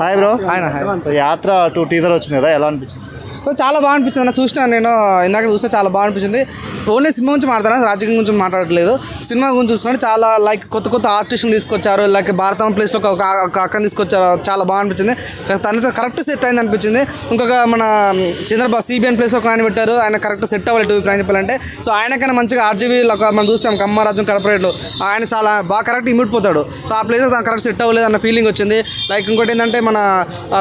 Hi bro ఆయన యాత్ర two teaser వచ్చింది కదా ఎలా అనిపించింది? సో చాలా బాగా అనిపించింది అన్న. చూసినాను నేను ఇందాక చూస్తే చాలా బాగా అనిపించింది ఓన్లీ సినిమా గురించి మాట్లాడాను? రాజకీయం గురించి మాట్లాడట్లేదు. సినిమా గురించి చూసుకుంటే చాలా లైక్ కొత్త కొత్త ఆర్టిస్టులు తీసుకొచ్చారు. లైక్ భారతం ప్లేస్లో ఒక ఒక అక్కని తీసుకొచ్చారు. చాలా బాగా అనిపించింది తనతో కరెక్ట్ సెట్ అయింది అనిపించింది. ఇంకొక మన చంద్రబాబు సిబిఎన్ ప్లేస్లో ఒక ఆయన పెట్టారు. ఆయన కరెక్ట్ సెట్ అవ్వాలి టూ ఆయన చెప్పాలంటే. సో ఆయనకైనా మంచిగా ఆర్జీబీ మనం చూస్తాం కమ్మరాజ్యం కార్పొరేట్లో ఆయన చాలా బాగా కరెక్ట్ ఇమిడిపోతాడు సో ఆ ప్లేస్లో తను కరెక్ట్ సెట్ అవ్వలేదు అన్న ఫీలింగ్ వచ్చింది. లైక్ ఇంకోటి ఏంటంటే మన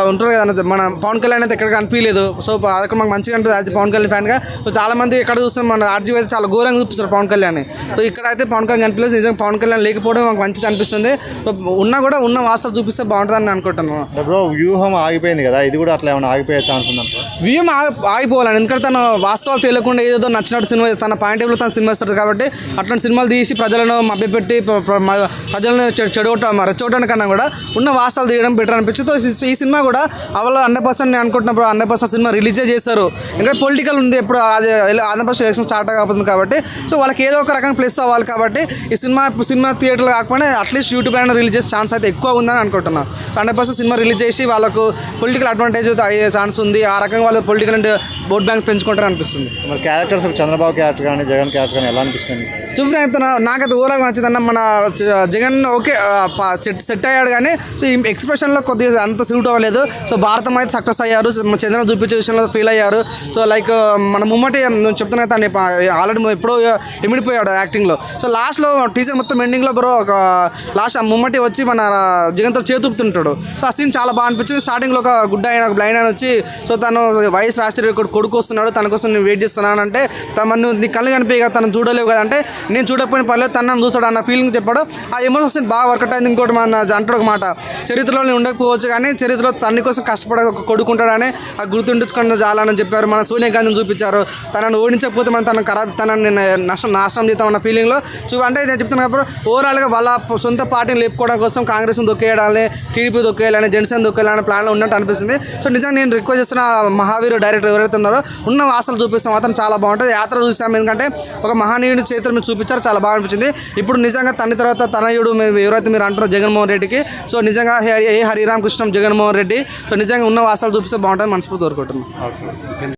ఉంటారు కదా మన పవన్ కళ్యాణ్ అయితే ఎక్కడ కనిపించలేదు సో అదొక మాకు మంచిగా అనిపిస్తుంది యాజ్ పవన్ కళ్యాణ్ ఫ్యాన్గా. సో చాలా మంది ఎక్కడ చూస్తాం మన ఆర్జీవీ అయితే చాలా ఘోరంగా చూపిస్తారు పవన్ కళ్యాణ్ సో ఇక్కడ అయితే పవన్ కళ్యాణ్ కనిపించలేదు నిజంగా పవన్ కళ్యాణ్ లేకపోవడం మాకు మంచిది అనిపిస్తుంది. సో ఉన్నా కూడా ఉన్న వాస్తవం చూపిస్తే బాగుంటుందని అనుకుంటున్నాను. బ్రో వ్యూహం ఆగిపోయింది కదా. ఇది కూడా అట్లా ఏమైనా ఆగిపోయే ఛాన్స్ ఉందంట వ్యూయం ఆగి ఆగిపోవాలని. ఎందుకంటే తను వాస్తవాలు తెలియకుండా ఏదో నచ్చినట్టు సినిమా తన పాయింట్ ఆఫ్లో తన సినిమా ఇస్తాడు కాబట్టి అట్లాంటి సినిమాలు తీసి ప్రజలను మభ్యపెట్టి ప్రజలను చె- చెడగొట్టడం రెచ్చగొట్టడం కన్నా కూడా ఉన్న వాస్తవాలు తీయడం బెటర్ అనిపించింది. సో ఈ- ఈ సినిమా కూడా అవలో హండ్రెడ్ పర్సెంట్ నేను అనుకుంటున్నప్పుడు హండ్రెడ్ పర్సెంట్ సినిమా రిలీజే చేస్తారు. ఎందుకంటే పొలిటికల్ ఉంది ఎప్పుడు ఆంధ్రప్రదేశ్ ఎలక్షన్ స్టార్ట్ కాబోతుంది కాబట్టి సో వాళ్ళకి ఏదో ఒక రకంగా ప్లస్ అవ్వాలి కాబట్టి ఈ సినిమా సినిమా థియేటర్లు కాకపోయినా అట్లీస్ట్ యూట్యూబ్ అయినా రిలీజ్ చేసే ఛాన్స్ అయితే ఎక్కువ ఉందని అనుకుంటున్నాను హండ్రెడ్ పర్సెంట్ సినిమా రిలీజ్ చేసి వాళ్ళకు పొలిటికల్ అడ్వాంటేజ్ అయ్యే ఛాన్స్ ఉంది. ఆ రకంగా వాళ్ళు పొలిటికల్ అండ్ ఓట్ బ్యాంక్ పెంచుకుంటారు అనిపిస్తుంది. మరి క్యారెక్టర్స్ చంద్రబాబు క్యారెక్టర్ కానీ జగన్ క్యారెక్టర్ కానీ ఎలా అనిపిస్తుంది? చూపిన నాకైతే ఓవరాల్ నచ్చిందన్న మన జగన్ ఓకే సెట్ సెట్ అయ్యాడు కానీ సో ఈ ఎక్స్ప్రెషన్లో కొద్దిగా అంత సూట్ అవ్వలేదు. సో భారతం అయితే సక్సెస్ అయ్యారు. చంద్రబాబు చూపించే విషయంలో ఫీల్ అయ్యారు. సో లైక్ మన ముమ్మటి నువ్వు చెప్తున్నా తను ఆల్రెడీ ఎప్పుడో ఇమిడిపోయాడు యాక్టింగ్లో. సో లాస్ట్లో టీచర్ మొత్తం ఎండింగ్లో బ్రో ఒక లాస్ట్ ముమ్మటి వచ్చి మన జగన్తో చేతుపుతుంటాడు. సో ఆ సీన్ చాలా బాగా అనిపించింది. స్టార్టింగ్లో ఒక గుడ్డ ఆయన ఒక బ్లైండ్ ఆయన వచ్చి సో తను వైఎస్ రాష్ట్రీయ కొడుకు వస్తున్నాడు. తన కోసం నేను వెయిట్ చేస్తున్నాను అంటే తను నీ కళ్ళు కనిపించగా తను చూడలేవు కదా అంటే నేను చూడకపోయిన పర్లేదు తను చూస్తాడు అన్న ఫీలింగ్ చెప్పాడు. ఆ ఎమోషన్స్ బాగా వర్కౌట్ అయింది. ఇంకోటి మన అంటాడు ఒక మాట. చరిత్రలో నేను ఉండకపోవచ్చు కానీ చరిత్రలో తండ్రి కోసం కష్టపడే ఒక కొడుకుంటాడని ఆ గుర్తుంచుకున్న చాలని చెప్పారు. మన సూర్యకాంతిని చూపించారు. తనను ఓడించకపోతే మనం తన ఖరాబ్ తనని నష్టం నాశనం చేస్తామన్న ఫీలింగ్లో చూ అంటే నేను చెప్తున్నా కాబట్టి ఓవరాల్గా వాళ్ళ సొంత పార్టీని లేపుకోవడం కోసం కాంగ్రెస్ని దొక్కేయాలని టీడీపీ దొక్కేయాలని జనసేన దొక్కేయాలని ప్లాన్లో ఉన్నట్టు అనిపిస్తుంది. సో నిజంగా నేను రిక్వెస్ట్ చేస్తున్న మహావీరు డైరెక్టర్ ఎవరైతే ఉన్నారో ఉన్న వాసనలు చూపిస్తాం మాత్రం చాలా బాగుంటుంది. యాత్ర చూసాం ఎందుకంటే ఒక మహనీయుడి చేతులు మీరు చూపించారు. చాలా బాగా అనిపించింది. ఇప్పుడు నిజంగా తండ్రి తర్వాత తనయుడు మేము ఎవరైతే మీరు అంటారో జగన్మోహన్ రెడ్డికి సో నిజంగా ఏ హరిరామకృష్ణం జగన్మోహన్ రెడ్డి సో నిజంగా ఉన్న వాసాలు చూపిస్తే బాగుంటుంది మనస్ఫూర్తి Okay.